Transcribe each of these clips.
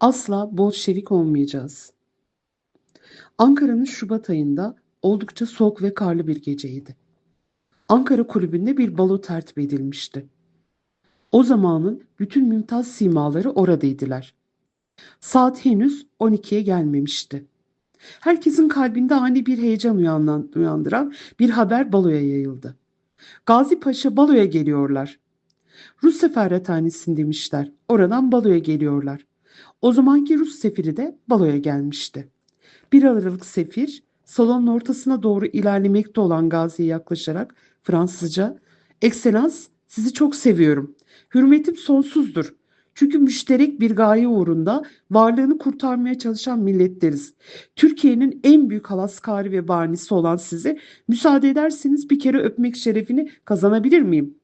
Asla Bolşevik olmayacağız. Ankara'nın Şubat ayında oldukça soğuk ve karlı bir geceydi. Ankara Kulübü'nde bir balo tertip edilmişti. O zamanın bütün mümtaz simaları oradaydılar. Saat henüz 12'ye gelmemişti. Herkesin kalbinde ani bir heyecan uyandıran bir haber baloya yayıldı. Gazi Paşa baloya geliyorlar. Rus sefarethanesini demişler. Oradan baloya geliyorlar. O zamanki Rus sefiri de baloya gelmişti. Bir aralık sefir salonun ortasına doğru ilerlemekte olan Gazi'ye yaklaşarak Fransızca "Ekselans, sizi çok seviyorum. Hürmetim sonsuzdur. Çünkü müşterek bir gaye uğrunda varlığını kurtarmaya çalışan milletleriz. Türkiye'nin en büyük halaskari ve banisi olan sizi müsaade ederseniz bir kere öpmek şerefini kazanabilir miyim?"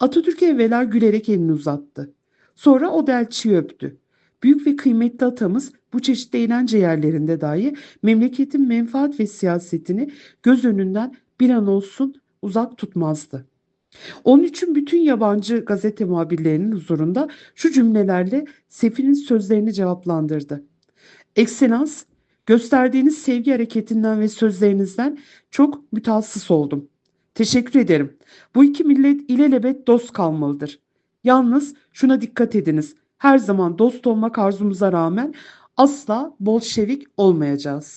Atatürk evvela gülerek elini uzattı. Sonra o da elçiyi öptü. Büyük ve kıymetli atamız bu çeşitli eğlence yerlerinde dahi memleketin menfaat ve siyasetini göz önünden bir an olsun uzak tutmazdı. Onun için bütün yabancı gazete muhabirlerinin huzurunda şu cümlelerle Sefir'in sözlerini cevaplandırdı. Ekselans, gösterdiğiniz sevgi hareketinden ve sözlerinizden çok mütehassıs oldum. Teşekkür ederim. Bu iki millet ilelebet dost kalmalıdır. Yalnız şuna dikkat ediniz. Her zaman dost olmak arzumuza rağmen asla Bolşevik olmayacağız.